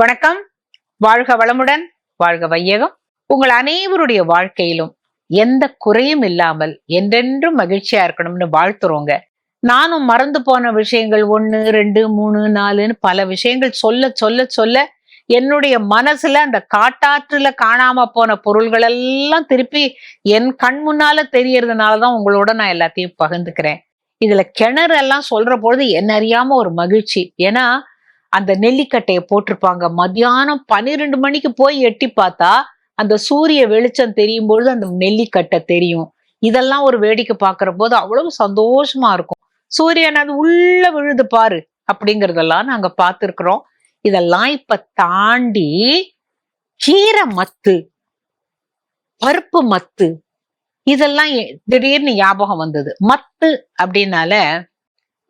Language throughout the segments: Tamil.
வணக்கம். வாழ்க வளமுடன் வாழ்க வையகம். உங்கள் அனைவருடைய வாழ்க்கையிலும் எந்த குறையும் இல்லாமல் என்றென்றும் மகிழ்ச்சியா இருக்கணும்னு வாழ்த்துறோங்க. நானும் மறந்து போன விஷயங்கள் ஒன்று ரெண்டு மூணு நாலுன்னு பல விஷயங்கள் சொல்ல சொல்ல சொல்ல என்னுடைய மனசுல அந்த காட்டாற்றுல காணாம போன பொருள்கள் எல்லாம் திருப்பி என் கண் முன்னால தெரியறதுனாலதான் உங்களோட நான் எல்லாத்தையும் பகிர்ந்துக்கிறேன். இதுல கிணறு எல்லாம் சொல்ற பொழுது என்ன அறியாம ஒரு மகிழ்ச்சி. ஏன்னா அந்த நெல்லிக்கட்டையை போட்டிருப்பாங்க. மத்தியானம் பன்னிரெண்டு மணிக்கு போய் எட்டி பார்த்தா அந்த சூரிய வெளிச்சம் தெரியும் பொழுது அந்த நெல்லிக்கட்டை தெரியும். இதெல்லாம் ஒரு வேடிக்கை பார்க்கிற போது அவ்வளவு சந்தோஷமா இருக்கும். சூரியன் அது உள்ள விழுது பாரு அப்படிங்கிறதெல்லாம் நாங்க பார்த்துருக்குறோம். இதெல்லாம் இப்ப தாண்டி கீரை மத்து பருப்பு மத்து இதெல்லாம் எ- திடீர்னு ஞாபகம் வந்தது. மத்து அப்படின்னால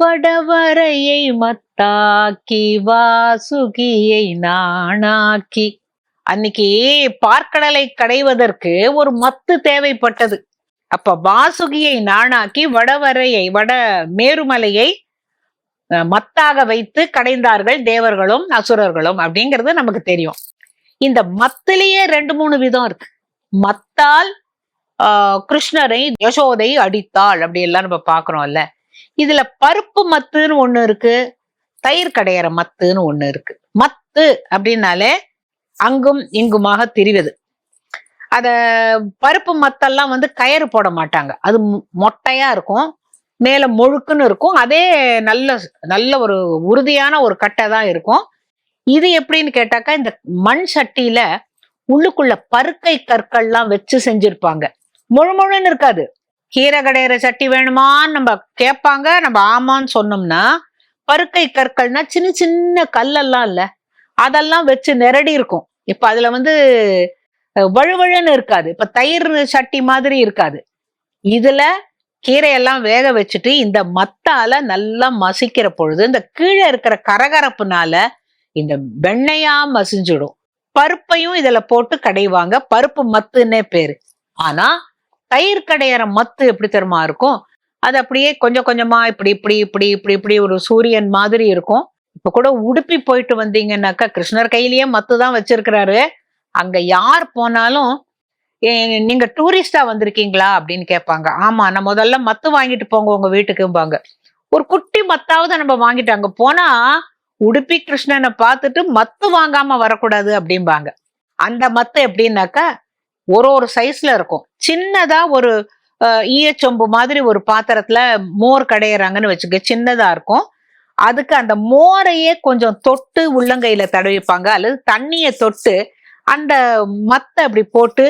வடவரையை மத்தாக்கி வாசுகியை நாணாக்கி. அன்னைக்கு பார்க்கடலை கடைவதற்கு ஒரு மத்து தேவைப்பட்டது. அப்ப வாசுகியை நாணாக்கி வடவரையை வட மேருமலையை மத்தாக வைத்து கடைந்தார்கள் தேவர்களும் அசுரர்களும் அப்படிங்கிறது நமக்கு தெரியும். இந்த மத்திலேயே ரெண்டு மூணு விதம் இருக்கு. மத்தால் ஆஹ், கிருஷ்ணரை யசோதை அடித்தாள் அப்படி எல்லாம் நம்ம பாக்குறோம்ல இதுல பருப்பு மத்துன்னு ஒண்ணு இருக்கு தயிர் கடையிற மத்துன்னு ஒண்ணு இருக்கு. மத்து அப்படின்னாலே அங்கும் இங்குமாக திரிவது. அத பருப்பு மத்தெல்லாம் வந்து கயிறு போட மாட்டாங்க. அது மொட்டையா இருக்கும் மேல முழுக்குன்னு இருக்கும். அதே நல்ல நல்ல ஒரு உறுதியான ஒரு கட்டை தான் இருக்கும். இது எப்படின்னு கேட்டாக்கா இந்த மண் சட்டியில உள்ளுக்குள்ள பருக்கை கற்கள்லாம் வச்சு செஞ்சிருப்பாங்க. முழு முழுன்னு இருக்காது. கீரை கடையிற சட்டி வேணுமான்னு நம்ம கேட்பாங்க. நம்ம ஆமான்னு சொன்னோம்னா பருக்கை கற்கள்னா சின்ன சின்ன கல்லெல்லாம் இல்ல. அதெல்லாம் வச்சு நிரடி இருக்கும். இப்ப அதுல வந்து வழுவழுன்னு இருக்காது. இப்ப தயிர் சட்டி மாதிரி இருக்காது. இதுல கீரையெல்லாம் வேக வச்சுட்டு இந்த மத்தால நல்லா மசிக்கிற பொழுது இந்த கீழே இருக்கிற கரகரப்புனால இந்த வெண்ணையா மசிஞ்சிடும். பருப்பையும் இதுல போட்டு கடைவாங்க. பருப்பு மத்துன்னே பேரு. ஆனா தயிர் கடையிற மத்து எப்படி தெரியுமா இருக்கும்? அது அப்படியே கொஞ்சம் கொஞ்சமா இப்படி இப்படி இப்படி இப்படி இப்படி ஒரு சூரியன் மாதிரி இருக்கும். இப்ப கூட உடுப்பி போயிட்டு வந்தீங்கன்னாக்கா கிருஷ்ணர் கையிலேயே மத்து தான் வச்சிருக்கிறாரு. அங்க யார் போனாலும் நீங்க டூரிஸ்டா வந்திருக்கீங்களா? அப்படின்னு கேட்பாங்க. ஆமா நான் முதல்ல மத்து வாங்கிட்டு போங்க உங்க வீட்டுக்கும்பாங்க. ஒரு குட்டி மத்தாவது நம்ம வாங்கிட்டு அங்க போனா உடுப்பி கிருஷ்ணனை பார்த்துட்டு மத்து வாங்காம வரக்கூடாது அப்படிம்பாங்க. அந்த மத்து எப்படின்னாக்கா ஒரு ஒரு சைஸ்ல இருக்கும். சின்னதா ஒரு ஈயச்சொம்பு மாதிரி ஒரு பாத்திரத்துல மோர் கடையிறாங்கன்னு வச்சுக்க சின்னதா இருக்கும். அதுக்கு அந்த மோரையே கொஞ்சம் தொட்டு உள்ளங்கையில தடவிப்பாங்க. அல்லது தண்ணியை தொட்டு அந்த மத்தை அப்படி போட்டு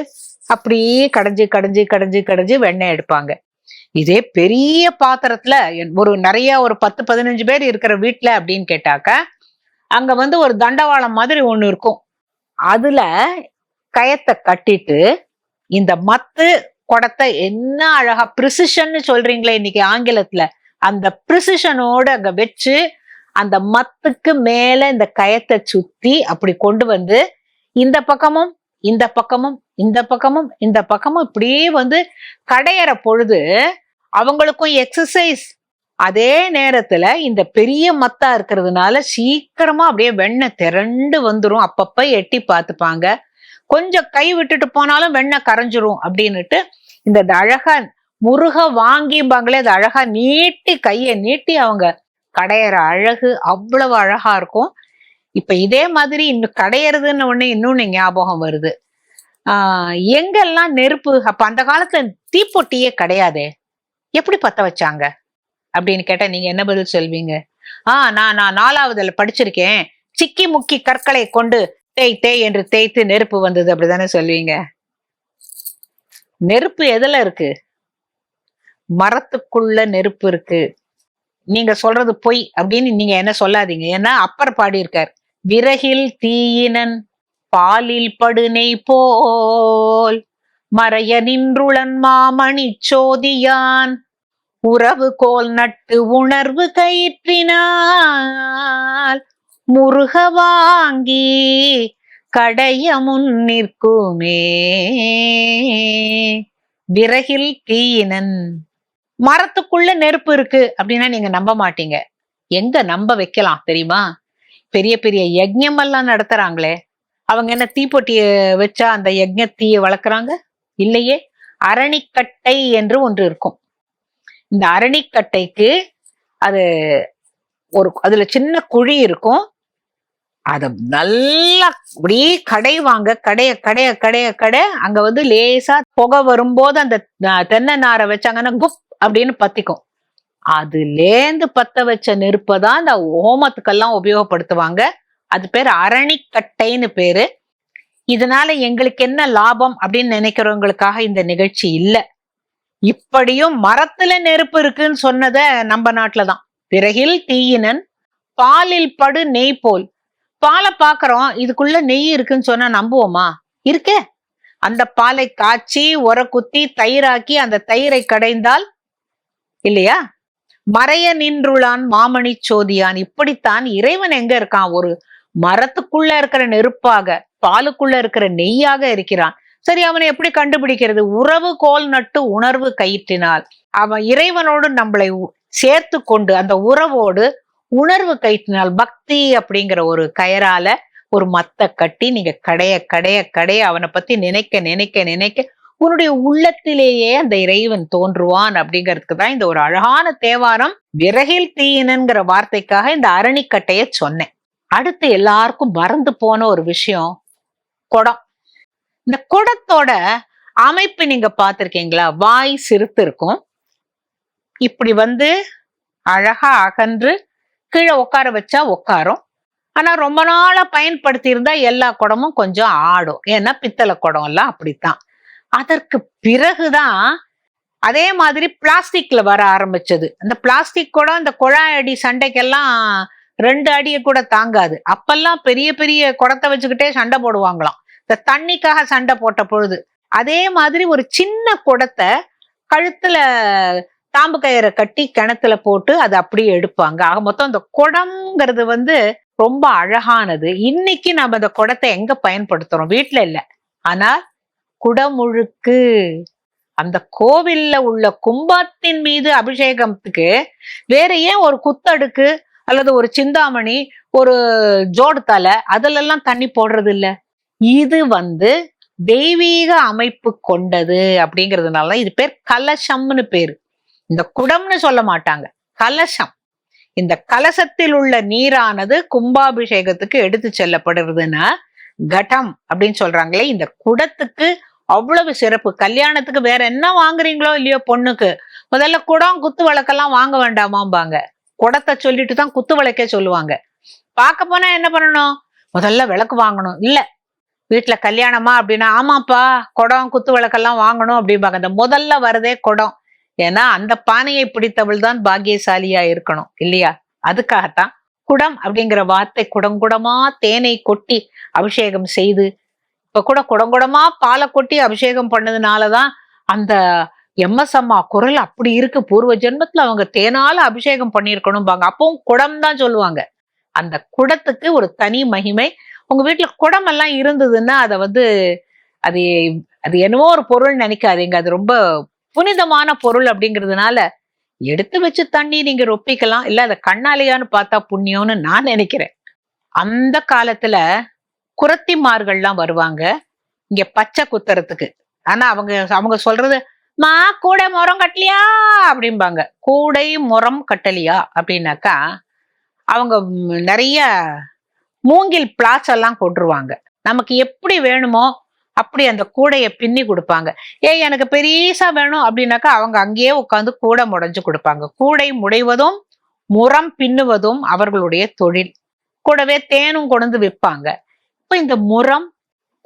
அப்படியே கடைஞ்சி கடைஞ்சி கடைஞ்சி கடைஞ்சி வெண்ணெய் எடுப்பாங்க. இதே பெரிய பாத்திரத்துல ஒரு நிறைய ஒரு பத்து பதினஞ்சு பேர் இருக்கிற வீட்டுல அப்படின்னு கேட்டாக்க அங்க வந்து ஒரு தண்டவாளம் மாதிரி ஒண்ணு இருக்கும். அதுல கயத்தை கட்டிட்டு இந்த மத்து குடத்தை என்ன அழகா ப்ரிசிஷன்னு சொல்றீங்களே இன்னைக்கு ஆங்கிலத்துல. அந்த ப்ரிசிஷனோட அங்க வச்சு அந்த மத்துக்கு மேல இந்த கயத்தை சுத்தி அப்படி கொண்டு வந்து இந்த பக்கமும் இந்த பக்கமும் இந்த பக்கமும் இந்த பக்கமும் இப்படியே வந்து கடையற பொழுது அவங்களுக்கும் எக்ஸசைஸ் அதே நேரத்துல இந்த பெரிய மத்தா இருக்கிறதுனால சீக்கிரமா அப்படியே வெண்ணெய் திரண்டு வந்துரும். அப்பப்ப எட்டி பார்த்துப்பாங்க. கொஞ்சம் கை விட்டுட்டு போனாலும் வெண்ணெய் கரைஞ்சிரும் அப்படின்னுட்டு இந்த அழகா முருக வாங்கிம்பாங்களே அது அழகா நீட்டி கையை நீட்டி அவங்க கடையிற அழகு அவ்வளவு அழகா இருக்கும். இப்ப இதே மாதிரி இன்னும் கடையறதுன்னு ஒண்ணு இன்னொன்னு ஞாபகம் வருது. ஆஹ் எங்கெல்லாம் நெருப்பு அப்ப அந்த காலத்துல தீப்பொட்டியே கிடையாதே? எப்படி பத்த வச்சாங்க? அப்படின்னு கேட்டா நீங்க என்ன பதில் சொல்வீங்க? ஆஹ் நான் நான் நாலாவதுல படிச்சிருக்கேன். சிக்கி முக்கி கற்களை கொண்டு தேய் தேய் என்று தேய்த்து நெருப்பு வந்தது. அப்படிதானே சொல்வீங்க நெருப்பு எதுல இருக்கு? மரத்துக்குள்ள நெருப்பு இருக்கு. நீங்க சொல்றது பொய் அப்படின்னு நீங்க என்ன சொல்லாதீங்க? ஏன்னா அப்பர் பாடியிருக்கார். விறகில் தீயினன் பாலில் படுனை போல் மறைய நின்றுளன் மாமணி சோதியான். உறவு கோல் நட்டு உணர்வு கயிற்றினால் முருக வாங்கி கடைய முன் நிற்குமே. விறகில் தீயினன். மரத்துக்குள்ள நெருப்பு இருக்கு அப்படின்னா நீங்க நம்ப மாட்டீங்க. எங்க நம்ப வைக்கலாம் தெரியுமா? பெரிய பெரிய யஜ்யம் எல்லாம் நடத்துறாங்களே. அவங்க என்ன தீப்பொட்டிய வச்சா அந்த யஜ்ய தீய வளர்க்குறாங்க? இல்லையே. அரணிக்கட்டை என்று ஒன்று இருக்கும். இந்த அரணிக்கட்டைக்கு அது ஒரு அதுல சின்ன குழி இருக்கும். அத நல்லா அப்படியே கடைவாங்க கடைய கடைய கடைய கடை அங்க வந்து லேசா புகை வரும்போது அந்த தென்னை நாரை வச்சாங்கன்னா குப் அப்படின்னு பத்திக்கும். அதுலேந்து பத்த வச்ச நெருப்பை தான் இந்த ஹோமத்துக்கெல்லாம் உபயோகப்படுத்துவாங்க. அது பேர் அரணிக்கட்டைன்னு பேரு. இதனால எங்களுக்கு என்ன லாபம் அப்படின்னு நினைக்கிறவங்களுக்காக இந்த நிகழ்ச்சி இல்ல. இப்படியும் மரத்துல நெருப்பு இருக்குன்னு சொன்னத நம்ம நாட்டுலதான் பிறகில் தீயினன் பாலில் படு நெய் போல் பாலை பாக்குறோம் இதுக்குள்ள நெய் இருக்குன்னு சொன்னா நம்புவோமா? இருக்கே. அந்த பாலை காய்ச்சி உர குத்தி தயிராக்கி அந்த தயிரை கடைந்தால் இல்லையா? மறைய நின்றுளான் மாமணி சோதியான். இப்படித்தான் இறைவன் எங்க இருக்கான்? ஒரு மரத்துக்குள்ள இருக்கிற நெருப்பாக பாலுக்குள்ள இருக்கிற நெய்யாக இருக்கிறான். சரி அவனை எப்படி கண்டுபிடிக்கிறது? உறவு கோல் நட்டு உணர்வு கயிற்றினால். அவன் இறைவனோடு நம்மளை சேர்த்து கொண்டு அந்த உறவோடு உணர்வு கயிற்றினால் பக்தி அப்படிங்கிற ஒரு கயரால ஒரு மத்த கட்டி நீங்க கடைய கடைய கடைய அவனை பத்தி நினைக்க நினைக்க நினைக்க உன்னுடைய உள்ளத்திலேயே அந்த இறைவன் தோன்றுவான் அப்படிங்கிறதுக்கு தான் இந்த ஒரு அழகான தேவாரம் விறகில் தீயினங்கிற வார்த்தைக்காக இந்த அரணிக்கட்டைய சொன்னேன். அடுத்து எல்லாருக்கும் மறந்து போன ஒரு விஷயம் குடம். இந்த குடத்தோட அமைப்பு நீங்க பார்த்துருக்கீங்களா? வாய் சிறுத்து இருக்கும். இப்படி வந்து அழகா அகன்று கீழே உட்கார வச்சா உட்காரும். ஆனா ரொம்ப நாளா பயன்படுத்தி இருந்தா எல்லா குடமும் கொஞ்சம் ஆடும். ஏன்னா பித்தளை குடம் எல்லாம் அப்படித்தான். அதற்கு பிறகுதான் அதே மாதிரி பிளாஸ்டிக்ல வர ஆரம்பிச்சது. அந்த பிளாஸ்டிக் குடம் இந்த குழாய் அடி சண்டைக்கெல்லாம் ரெண்டு அடியை கூட தாங்காது. அப்பெல்லாம் பெரிய பெரிய குடத்தை வச்சுக்கிட்டே சண்டை போடுவாங்களாம். இந்த தண்ணிக்காக சண்டை போட்ட பொழுது. அதே மாதிரி ஒரு சின்ன குடத்தை கழுத்துல தாம்பு கயிறை கட்டி கிணத்துல போட்டு அதை அப்படியே எடுப்பாங்க. ஆக மொத்தம் அந்த குடம்ங்கிறது வந்து ரொம்ப அழகானது. இன்னைக்கு நம்ம அந்த குடத்தை எங்க பயன்படுத்துறோம்? வீட்டுல இல்ல. ஆனா குடமுழுக்கு அந்த கோவில்ல உள்ள கும்பத்தின் மீது அபிஷேகத்துக்கு வேற ஏன் ஒரு குத்தடுக்கு அல்லது ஒரு சிந்தாமணி ஒரு ஜோடு தலை அதுலெல்லாம் தண்ணி போடுறது இல்ல? இது வந்து தெய்வீக அமைப்பு கொண்டது அப்படிங்கிறதுனால இது பேர் கலசம்னு பேரு. இந்த குடம்னு சொல்ல மாட்டாங்க. கலசம். இந்த கலசத்தில் உள்ள நீரானது கும்பாபிஷேகத்துக்கு எடுத்து செல்லப்படுறதுன்னா கடம் அப்படின்னு சொல்றாங்களே இந்த குடத்துக்கு அவ்வளவு சிறப்பு. கல்யாணத்துக்கு வேற என்ன வாங்குறீங்களோ இல்லையோ பொண்ணுக்கு? முதல்ல குடம் குத்து விளக்கெல்லாம் வாங்க வேண்டாமாம்பாங்க. குடத்தை சொல்லிட்டு தான் குத்து விளக்கே சொல்லுவாங்க. பார்க்க போனா என்ன பண்ணணும்? முதல்ல விளக்கு வாங்கணும். இல்ல வீட்டுல கல்யாணமா அப்படின்னா ஆமாப்பா குடம் குத்து விளக்கெல்லாம் வாங்கணும் அப்படிம்பாங்க. இந்த முதல்ல வரதே குடம். ஏன்னா அந்த பானையை பிடித்தவள் தான் பாக்கியசாலியா இருக்கணும் இல்லையா? அதுக்காகத்தான். குடம் அப்படிங்கிற வார்த்தை குடங்குடமா தேனை கொட்டி அபிஷேகம் செய்து இப்ப கூட குடங்குடமா பாலை கொட்டி அபிஷேகம் பண்ணதுனாலதான் அந்த எம்எஸ் அம்மா குரல் அப்படி இருக்கு. பூர்வ ஜென்மத்துல அவங்க தேனால அபிஷேகம் பண்ணியிருக்கணும்பாங்க. அப்பவும் குடம் தான் சொல்லுவாங்க. அந்த குடத்துக்கு ஒரு தனி மகிமை. உங்க வீட்டுல குடம் எல்லாம் இருந்ததுன்னா அதை வந்து அது அது என்னவோ ஒரு பொருள் நினைக்காதீங்க. அது ரொம்ப புனிதமான பொருள் அப்படிங்கிறதுனால எடுத்து வச்சு தண்ணி நீங்க ரொப்பிக்கலாம் இல்ல அதை கண்ணாலையான்னு பார்த்தா புண்ணியம்னு நான் நினைக்கிறேன். அந்த காலத்துல குரத்திமார்கள்லாம் வருவாங்க இங்க பச்சை குத்துறதுக்கு. ஆனா அவங்க அவங்க சொல்றது மா கூடை முறம் கட்டலையா? அப்படிம்பாங்க. கூடை முறம் கட்டலையா? அப்படின்னாக்கா அவங்க நிறைய மூங்கில் பிளாஸ் எல்லாம் கொண்டுருவாங்க நமக்கு எப்படி வேணுமோ அப்படி அந்த கூடையை பின்னி கொடுப்பாங்க. ஏய் எனக்கு பெரியசா வேணும் அப்படின்னாக்கா அவங்க அங்கேயே உட்காந்து கூடை முடைஞ்சு கொடுப்பாங்க. கூடை முடைவதும் முறம் பின்னுவதும் அவர்களுடைய தொழில். கூடவே தேனும் கொண்டு விற்பாங்க. இப்ப இந்த முறம்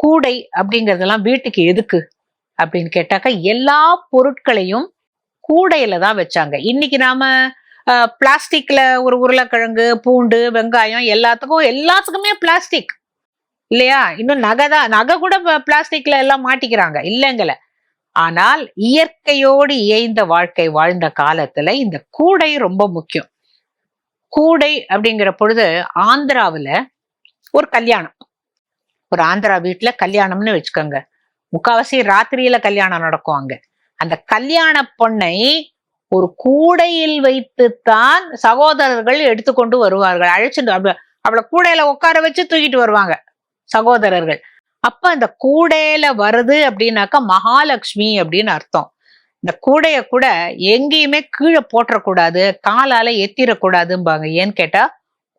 கூடை அப்படிங்கறதெல்லாம் வீட்டுக்கு எதுக்கு? அப்படின்னு கேட்டாக்கா எல்லா பொருட்களையும் கூடையில தான் வச்சாங்க. இன்னைக்கு நாம அஹ், பிளாஸ்டிக்ல ஒரு உருளைக்கிழங்கு பூண்டு வெங்காயம் எல்லாத்துக்கும் எல்லாத்துக்குமே பிளாஸ்டிக். இல்லையா? இன்னும் நகை தான். நகை கூட பிளாஸ்டிக்ல எல்லாம் மாட்டிக்கிறாங்க. இல்லைங்கள ஆனால் இயற்கையோடு இயைந்த வாழ்க்கை வாழ்ந்த காலத்துல இந்த கூடை ரொம்ப முக்கியம். கூடை அப்படிங்கிற பொழுது ஆந்திராவுல ஒரு கல்யாணம். ஒரு ஆந்திரா வீட்டுல கல்யாணம்னு வச்சுக்கோங்க. முக்காவாசி ராத்திரியில கல்யாணம் நடக்கும் அங்க. அந்த கல்யாண பொண்ணை ஒரு கூடையில் வைத்துத்தான் சகோதரர்கள் எடுத்துக்கொண்டு வருவார்கள். அழைச்சிட்டு அவளை கூடையில உட்கார வச்சு தூக்கிட்டு வருவாங்க. சகோதரர்கள். அப்ப அந்த கூடையில வருது அப்படின்னாக்கா மகாலட்சுமி அப்படின்னு அர்த்தம். இந்த கூடைய கூட எங்கேயுமே கீழே போட்டுறக்கூடாது காலால எத்திரக்கூடாதும்பாங்க ஏன்னு கேட்டா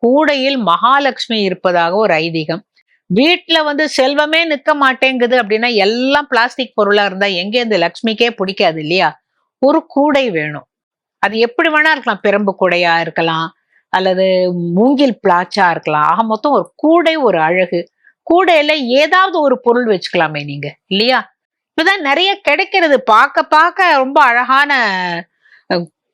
கூடையில் மகாலட்சுமி இருப்பதாக ஒரு ஐதீகம். வீட்டுல வந்து செல்வமே நிக்க மாட்டேங்குது அப்படின்னா எல்லாம் பிளாஸ்டிக் பொருளா இருந்தா எங்கே இந்த லக்ஷ்மிக்கே பிடிக்காது இல்லையா? ஒரு கூடை வேணும். அது எப்படி வேணா இருக்கலாம். பெரம்பு கூடையா இருக்கலாம். அல்லது மூங்கில் பிளாச்சா இருக்கலாம். ஆக மொத்தம் ஒரு கூடை ஒரு அழகு. கூடையில ஏதாவது ஒரு பொருள் வச்சுக்கலாமே நீங்க இல்லையா? இப்பதான் நிறைய கிடைக்கிறது. பார்க்க பார்க்க ரொம்ப அழகான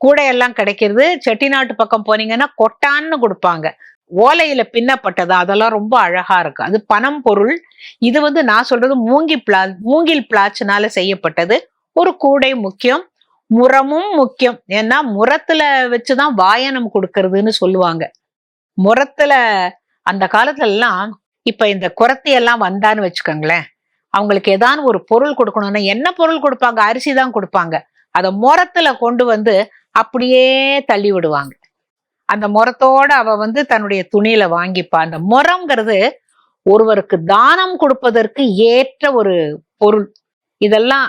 கூடையெல்லாம் கிடைக்கிறது. செட்டிநாட்டு பக்கம் போனீங்கன்னா கொட்டான்னு கொடுப்பாங்க. ஓலையில பின்னப்பட்டது அதெல்லாம் ரொம்ப அழகா இருக்கு அது பணம் பொருள். இது வந்து நான் சொல்றது மூங்கி பிளா மூங்கில் பிளாச்சினால செய்யப்பட்டது. ஒரு கூடை முக்கியம். முரமும் முக்கியம். ஏன்னா முரத்துல வச்சுதான் வாயனம் கொடுக்கறதுன்னு சொல்லுவாங்க. முரத்துல அந்த காலத்துல எல்லாம் இப்ப இந்த குரத்தை எல்லாம் வந்தான்னு வச்சுக்கோங்களேன். அவங்களுக்கு ஏதாவது ஒரு பொருள் கொடுக்கணும்னா என்ன பொருள் கொடுப்பாங்க? அரிசி தான் கொடுப்பாங்க. அதை முரத்துல கொண்டு வந்து அப்படியே தள்ளி விடுவாங்க. அந்த முரத்தோட அவ வந்து தன்னுடைய துணியில வாங்கிப்பா. அந்த முரம்ங்கிறது ஒருவருக்கு தானம் கொடுப்பதற்கு ஏற்ற ஒரு பொருள். இதெல்லாம்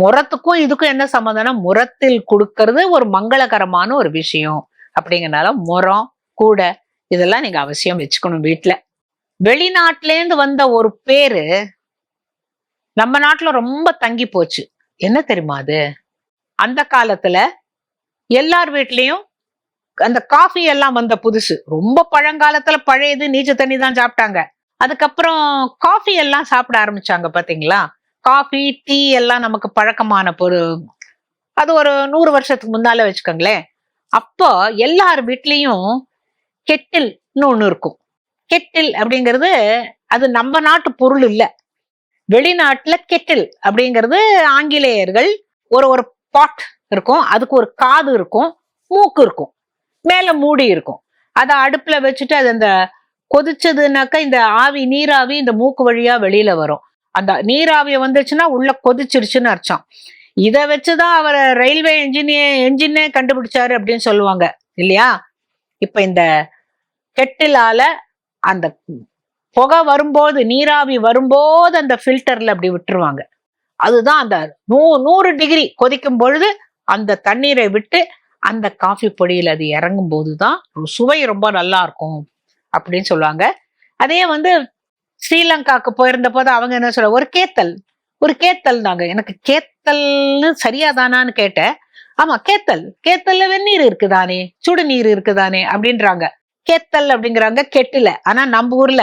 முரத்துக்கும் இதுக்கும் என்ன சம்மந்தம்னா முரத்தில் கொடுக்கறது ஒரு மங்களகரமான ஒரு விஷயம். அப்படிங்கிறனால முரம் கூடை இதெல்லாம் நீங்க அவசியம் வச்சுக்கணும் வீட்டுல வெளிநாட்டிலேருந்து வந்த ஒரு பேரு நம்ம நாட்டுல ரொம்ப தங்கி போச்சு. என்ன தெரியுமா அது? அந்த காலத்துல எல்லார் வீட்லயும் அந்த காஃபி எல்லாம் வந்த புதுசு. ரொம்ப பழங்காலத்துல பழையது நீச்ச தண்ணி தான் சாப்பிட்டாங்க. அதுக்கப்புறம் காஃபி எல்லாம் சாப்பிட ஆரம்பிச்சாங்க பாத்தீங்களா? காஃபி டீ எல்லாம் நமக்கு பழக்கமான பொரு அது ஒரு நூறு வருஷத்துக்கு முன்னால வச்சுக்கோங்களேன். அப்போ எல்லார் வீட்லயும் கெட்டில்னு ஒன்று இருக்கும். கெட்டில் அப்படிங்கிறது அது நம்ம நாட்டு பொருள் இல்ல. வெளிநாட்டுல கெட்டில் அப்படிங்கிறது ஆங்கிலேயர்கள் ஒரு ஒரு பாட் இருக்கும். அதுக்கு ஒரு காது இருக்கும். மூக்கு இருக்கும். மேல மூடி இருக்கும். அதை அடுப்புல வச்சுட்டு அது அந்த கொதிச்சதுனாக்கா இந்த ஆவி நீராவி இந்த மூக்கு வழியா வெளியில வரும். அந்த நீராவி வந்துச்சுன்னா உள்ள கொதிச்சிருச்சுன்னு அர்த்தம். இதை வச்சுதான் அவர் ரயில்வே என்ஜினியர் என்ஜினே கண்டுபிடிச்சாரு அப்படின்னு சொல்லுவாங்க. இல்லையா? இப்ப இந்த கெட்டிலால அந்த புகை வரும்போது நீராவி வரும்போது அந்த ஃபில்டர்ல அப்படி விட்டுருவாங்க. அதுதான் அந்த நூ நூறு டிகிரி கொதிக்கும் பொழுது அந்த தண்ணீரை விட்டு அந்த காஃபி பொடியில் அது இறங்கும் போதுதான் சுவை ரொம்ப நல்லா இருக்கும் அப்படின்னு சொல்லுவாங்க. அதே வந்து ஸ்ரீலங்காக்கு போயிருந்த போது அவங்க என்ன சொல்ல ஒரு கேத்தல் ஒரு கேத்தல் தாங்க எனக்கு கேத்தல்னு சரியாதானான்னு கேட்டேன். ஆமா கேத்தல் கேத்தல்ல வெந்நீர் இருக்குதானே சுடுநீர் இருக்குதானே அப்படின்றாங்க. கேத்தல் அப்படிங்கிறாங்க கெட்டில. ஆனா நம்ம ஊர்ல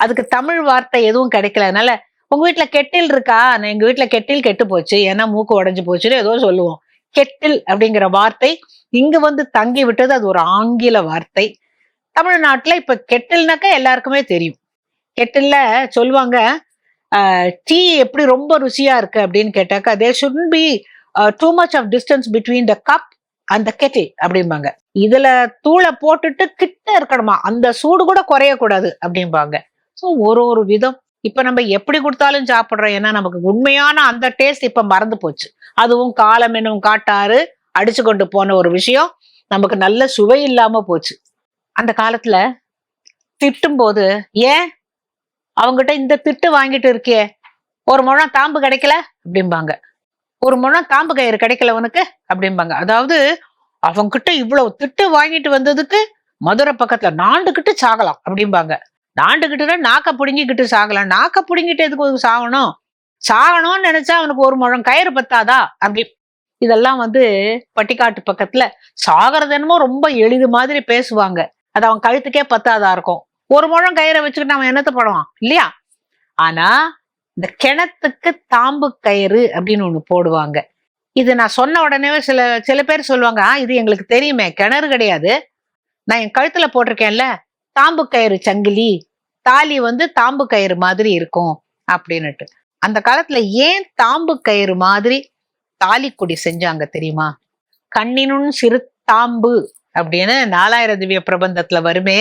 அதுக்கு தமிழ் வார்த்தை எதுவும் கிடைக்கல. அதனால உங்க வீட்டுல கெட்டில் இருக்கா? நான் எங்க வீட்டுல கெட்டில் கெட்டு போச்சு. ஏன்னா மூக்கு உடஞ்சு போச்சுன்னு ஏதோ சொல்லுவோம். கெட்டில் அப்படிங்கிற வார்த்தை இங்க வந்து தங்கி விட்டது. அது ஒரு ஆங்கில வார்த்தை. தமிழ்நாட்டுல இப்ப கெட்டில்னாக்கா எல்லாருக்குமே தெரியும். கெட்டில்ல சொல்லுவாங்க டீ எப்படி ரொம்ப ருசியா இருக்கு? அப்படின்னு கேட்டாக்கா there should be too much of distance between the cup அந்த கெட்டில் அப்படிம்பாங்க. இதுல தூளை போட்டுட்டு கிட்ட இருக்கணுமா? அந்த சூடு கூட குறையக்கூடாது அப்படிம்பாங்க. ஸோ ஒரு ஒரு விதம். இப்ப நம்ம எப்படி கொடுத்தாலும் சாப்பிடுறோம். ஏன்னா நமக்கு உண்மையான அந்த டேஸ்ட் இப்ப மறந்து போச்சு. அதுவும் காலம் என்னும் காட்டாறு அடிச்சு கொண்டு போன ஒரு விஷயம். நமக்கு நல்ல சுவை இல்லாம போச்சு. அந்த காலத்துல திட்டும் போது ஏன்? அவங்ககிட்ட இந்த திட்டு வாங்கிட்டு இருக்கே ஒரு முழம் தாம்பு கிடைக்கல? அப்படிம்பாங்க. ஒரு முழம் தாம்பு கயிறு கிடைக்கல உனக்கு அப்படிம்பாங்க. அதாவது அவங்கிட்ட இவ்வளவு திட்டு வாங்கிட்டு வந்ததுக்கு மதுரை பக்கத்துல நாண்டுகிட்டு சாகலாம் அப்படிம்பாங்க. நாண்டுகிட்டுனா நாக்க புடுங்கிக்கிட்டு சாகலாம். நாக்க புடுங்கிட்டு எதுக்கு சாகணும்? சாகணும்னு நினைச்சா அவனுக்கு ஒரு முழம் கயிறு பத்தாதா? அப்படி. இதெல்லாம் வந்து பட்டிக்காட்டு பக்கத்துல சாகிறது என்னமோ ரொம்ப எளிது மாதிரி பேசுவாங்க. அது அவன் கழுத்துக்கே பத்தாதா இருக்கும். ஒரு முழம் கயிறை வச்சுக்கிட்டு அவன் என்னத்த படுவான்? இல்லையா? ஆனா இந்த கிணத்துக்கு தாம்பு கயிறு அப்படின்னு ஒண்ணு போடுவாங்க. இது நான் சொன்ன உடனே சில சில பேர் சொல்லுவாங்க "ஆ, இது எங்களுக்கு தெரியுமே கிணறு கிடையாது. நான் என் கழுத்துல போட்டிருக்கேன்ல தாம்பு கயிறு சங்கிலி தாலி வந்து தாம்பு கயிறு மாதிரி இருக்கும் அப்படின்னுட்டு. அந்த காலத்துல ஏன் தாம்பு கயிறு மாதிரி தாலிக்குடி செஞ்சாங்க தெரியுமா? கண்ணினுன் சிறு தாம்பு அப்படின்னு நாலாயிர திவ்ய பிரபந்தத்துல வருமே.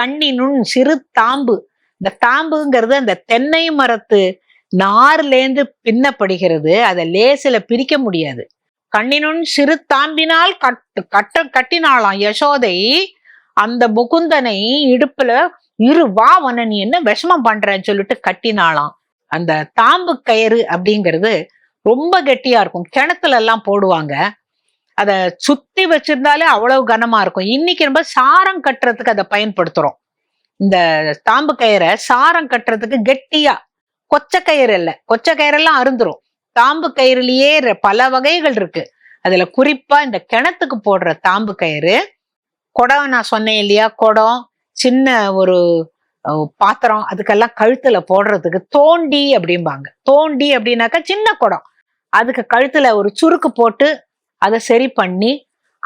கண்ணினுன் சிறு தாம்பு இந்த தாம்புங்கிறது அந்த தென்னை மரத்து நார்லேந்து பின்னப்படுகிறது. அதை லேசில பிரிக்க முடியாது. கண்ணினுன் சிறு தாம்பினால் கட்டு கட்ட கட்டினாளாம் யசோதை. அந்த முகுந்தனை இடுப்புல இரு வா உன்னை நீ என்ன விஷமம் பண்றன்னு சொல்லிட்டு கட்டினாளாம். அந்த தாம்பு கயிறு அப்படிங்கிறது ரொம்ப கெட்டியா இருக்கும். கிணத்துல எல்லாம் போடுவாங்க. அதை சுத்தி வச்சிருந்தாலே அவ்வளவு கனமா இருக்கும். இன்னைக்கு நம்ம சாரம் கட்டுறதுக்கு அதை பயன்படுத்துறோம். இந்த தாம்பு கயிறை சாரம் கட்டுறதுக்கு கெட்டியா? கொச்சை கயிறு இல்ல. கொச்சை கயிறெல்லாம் அருந்துரும். தாம்பு கயிறுலயே பல வகைகள் இருக்கு. அதுல குறிப்பா இந்த கிணத்துக்கு போடுற தாம்பு கயிறு குடம் நான் சொன்னேன் இல்லையா? குடம் சின்ன ஒரு பாத்திரம் அதுக்கெல்லாம் கழுத்துல போடுறதுக்கு தோண்டி அப்படிம்பாங்க. தோண்டி அப்படின்னாக்கா சின்ன குடம். அதுக்கு கழுத்துல ஒரு சுருக்கு போட்டு அதை சரி பண்ணி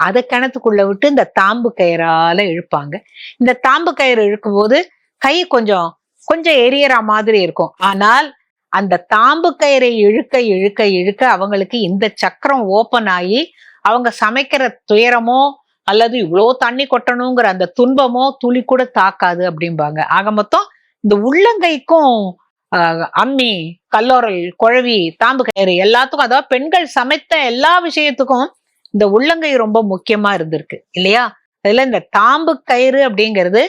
அதை கிணத்துக்குள்ள விட்டு இந்த தாம்பு கயிறால இழுப்பாங்க. இந்த தாம்பு கயிறு இழுக்கும் போது கை கொஞ்சம் கொஞ்சம் எரியற மாதிரி இருக்கும். ஆனால் அந்த தாம்பு கயிறை இழுக்க இழுக்க இழுக்க அவங்களுக்கு இந்த சக்கரம் ஓப்பன் ஆகி அவங்க சமைக்கிற துயரமோ அல்லது இவ்வளோ தண்ணி கொட்டணுங்கிற அந்த துன்பமோ துளி கூட தாக்காது அப்படிம்பாங்க. ஆக மொத்தம் இந்த உள்ளங்கைக்கும் அம்மி கல்லோரல் குழவி தாம்பு கயிறு எல்லாத்துக்கும் அதாவது பெண்கள் சமைத்த எல்லா விஷயத்துக்கும் இந்த உள்ளங்கை ரொம்ப முக்கியமா இருந்திருக்கு இல்லையா? அதுல இந்த தாம்பு கயிறு அப்படிங்கிறது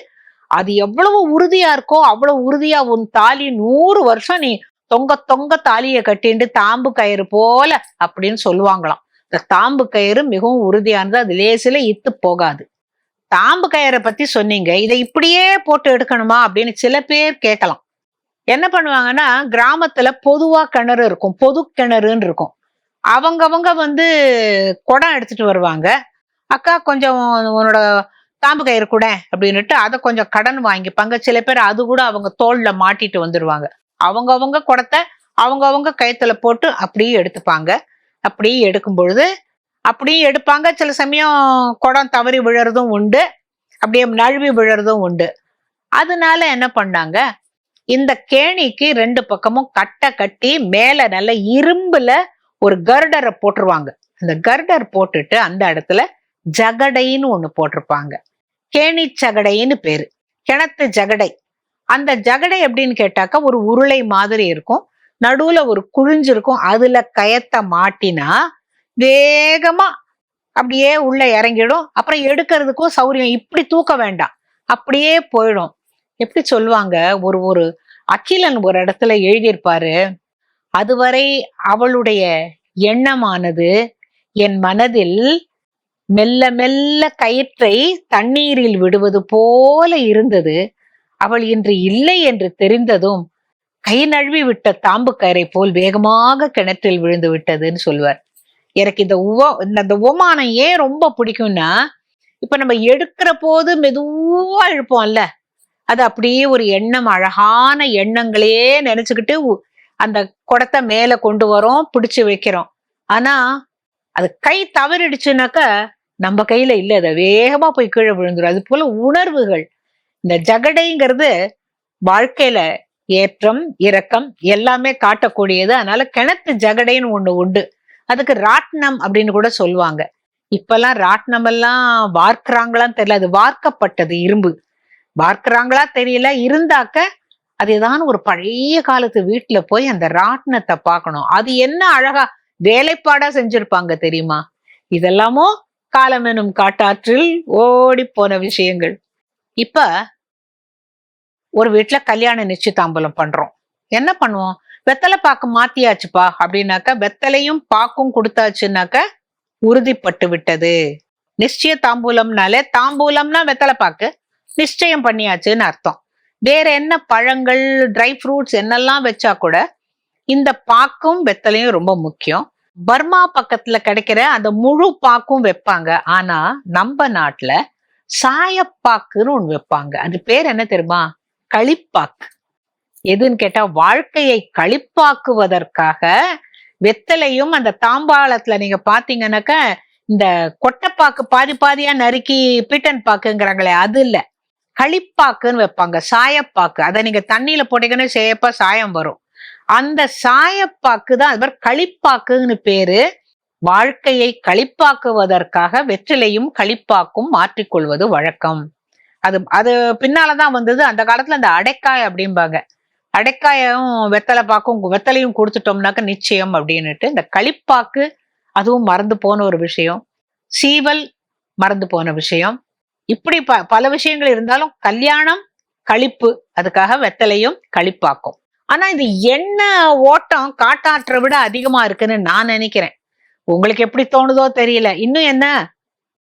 அது எவ்வளவு உறுதியா இருக்கோ அவ்வளவு உறுதியா உன் தாலி நூறு வருஷம் நீ தொங்க தொங்க தாலியை கட்டிண்டு தாம்பு கயிறு போல அப்படின்னு சொல்லுவாங்களாம். இந்த தாம்பு கயிறு மிகவும் உறுதியானது அது லேசில இத்து போகாது. தாம்பு கயிறை பத்தி சொன்னீங்க இதை இப்படியே போட்டு எடுக்கணுமா அப்படின்னு சில பேர் கேட்கலாம். என்ன பண்ணுவாங்கன்னா கிராமத்துல பொதுவா கிணறு இருக்கும் பொது கிணறுன்னு இருக்கும். அவங்கவங்க வந்து குடம் எடுத்துட்டு வருவாங்க. அக்கா கொஞ்சம் உன்னோட தாம்பு கயிறு கூட அப்படின்னுட்டு அதை கொஞ்சம் கடன் வாங்கிப்பாங்க சில பேர் அது கூட அவங்க தோல்ல மாட்டிட்டு வந்துடுவாங்க அவங்கவங்க குடத்தை அவங்கவங்க கயத்துல போட்டு அப்படியே எடுத்துப்பாங்க. அப்படியே எடுக்கும் பொழுது அப்படியே எடுப்பாங்க. சில சமயம் குடம் தவறி விழறதும் உண்டு. அப்படியே நழுவி விழறதும் உண்டு. அதனால என்ன பண்ணாங்க? இந்த கேணிக்கு ரெண்டு பக்கமும் கட்டை கட்டி மேல நல்ல இரும்புல ஒரு கர்டரை போட்டுருவாங்க. அந்த கர்டர் போட்டுட்டு அந்த இடத்துல ஜகடைன்னு ஒண்ணு போட்டிருப்பாங்க. கேணி சகடைன்னு பேரு. கிணத்து ஜகடை. அந்த ஜகடை எப்படின்னு கேட்டாக்கா ஒரு உருளை மாதிரி இருக்கும். நடுவுல ஒரு குழிஞ்சிருக்கும் அதுல கயத்தை மாட்டினா வேகமா அப்படியே உள்ள இறங்கிடும். அப்புறம் எடுக்கிறதுக்கும் சௌரியம். இப்படி தூக்க வேண்டாம். அப்படியே போயிடும். எப்படி சொல்லுவாங்க? ஒரு ஒரு அகிலன் ஒரு இடத்துல எழுதியிருப்பாரு. அதுவரை அவளுடைய எண்ணமானது என் மனதில் மெல்ல மெல்ல கயிற்றை தண்ணீரில் விடுவது போல இருந்தது. அவள் இன்று இல்லை என்று தெரிந்ததும் கை நழுவி விட்ட தாம்பு கயிறை போல் வேகமாக கிணற்றில் விழுந்து விட்டதுன்னு சொல்லுவார் எனக்கு இந்த உவ இந்த உமானம் ஏன் ரொம்ப பிடிக்கும்னா இப்ப நம்ம எடுக்கிற போது மெதுவா இழுப்போம்ல. அது அப்படியே ஒரு எண்ணம் அழகான எண்ணங்களே நினைச்சுக்கிட்டு உ- அந்த குடத்தை மேல கொண்டு வரோம் பிடிச்சு வைக்கிறோம். ஆனா அது கை தவறிடுச்சுனாக்க நம்ம கையில இல்ல. அதை வேகமா போய் கீழே விழுந்துரும். அது போல உணர்வுகள். இந்த ஜகடைங்கிறது வாழ்க்கையில ஏற்றம் இரக்கம் எல்லாமே காட்டக்கூடியது. அதனால கிணத்து ஜகடைன்னு ஒண்ணு உண்டு. அதுக்கு ராட்னம் அப்படின்னு கூட சொல்லுவாங்க. இப்பெல்லாம் ராட்னம் எல்லாம் வார்க்கிறாங்களான்னு தெரியல. அது வார்க்கப்பட்டது இரும்பு. வார்க்கிறாங்களா தெரியல. இருந்தாக்க அது ஏதான ஒரு பழைய காலத்து வீட்டுல போய் அந்த ராட்டினத்தை பார்க்கணும். அது என்ன அழகா வேலைப்பாடா செஞ்சிருப்பாங்க தெரியுமா? இதெல்லாமோ காலம் எனும் காட்டாற்றில் ஓடி போன விஷயங்கள். இப்ப ஒரு வீட்டுல கல்யாண நிச்சயதாம்பலம் பண்றோம். என்ன பண்ணுவோம்? வெத்தலை பாக்கு மாத்தியாச்சுப்பா அப்படின்னாக்க வெத்தலையும் பாக்கும் கொடுத்தாச்சுனாக்க உறுதிப்பட்டு விட்டது. நிச்சய தாம்பூலம்னாலே தாம்பூலம்னா வெத்தலை பாக்கு. நிச்சயம் பண்ணியாச்சுன்னு அர்த்தம். வேற என்ன பழங்கள் ட்ரை ஃப்ரூட்ஸ் என்னெல்லாம் வச்சா கூட இந்த பாக்கும் வெத்தலையும் ரொம்ப முக்கியம். பர்மா பக்கத்துல கிடைக்கிற அந்த முழு பாக்கும் வைப்பாங்க. ஆனா நம்ம நாட்டுல சாயப்பாக்குன்னு ஒண்ணு வைப்பாங்க. அது பேர் என்ன தெரியுமா? களிப்பாக்கு. எதுன்னு கேட்டா வாழ்க்கையை களிப்பாக்குவதற்காக வெத்தலையும் அந்த தாம்பாளத்துல நீங்க பாத்தீங்கன்னாக்க இந்த கொட்டைப்பாக்கு பாதி பாதியா நறுக்கி பீட்டன் பாக்குங்கிறாங்களே அது இல்ல. களிப்பாக்குன்னு வைப்பாங்க சாயப்பாக்கு. அதை நீங்க தண்ணியில போட்டீங்கன்னா சேப்பா சாயம் வரும். அந்த சாயப்பாக்கு தான் அது மாதிரி களிப்பாக்குன்னு பேரு. வாழ்க்கையை களிப்பாக்குவதற்காக வெற்றிலையும் களிப்பாக்கும் மாற்றிக்கொள்வது வழக்கம். அது அது பின்னாலதான் வந்தது. அந்த காலத்துல அந்த அடைக்காய் அப்படிம்பாங்க. அடைக்காயும் வெத்தலை பாக்கும் வெத்தலையும் கொடுத்துட்டோம்னாக்க நிச்சயம் அப்படின்னுட்டு இந்த களிப்பாக்கு அதுவும் மறந்து போன ஒரு விஷயம். சீவல் மறந்து போன விஷயம். இப்படி ப பல விஷயங்கள் இருந்தாலும் கல்யாணம் கழிப்பு அதுக்காக வெத்தலையும் கழிப்பாக்கும். ஆனா இது என்ன ஓட்டம் காட்டாற்றை விட அதிகமா இருக்குன்னு நான் நினைக்கிறேன். உங்களுக்கு எப்படி தோணுதோ தெரியல. இன்னும் என்ன?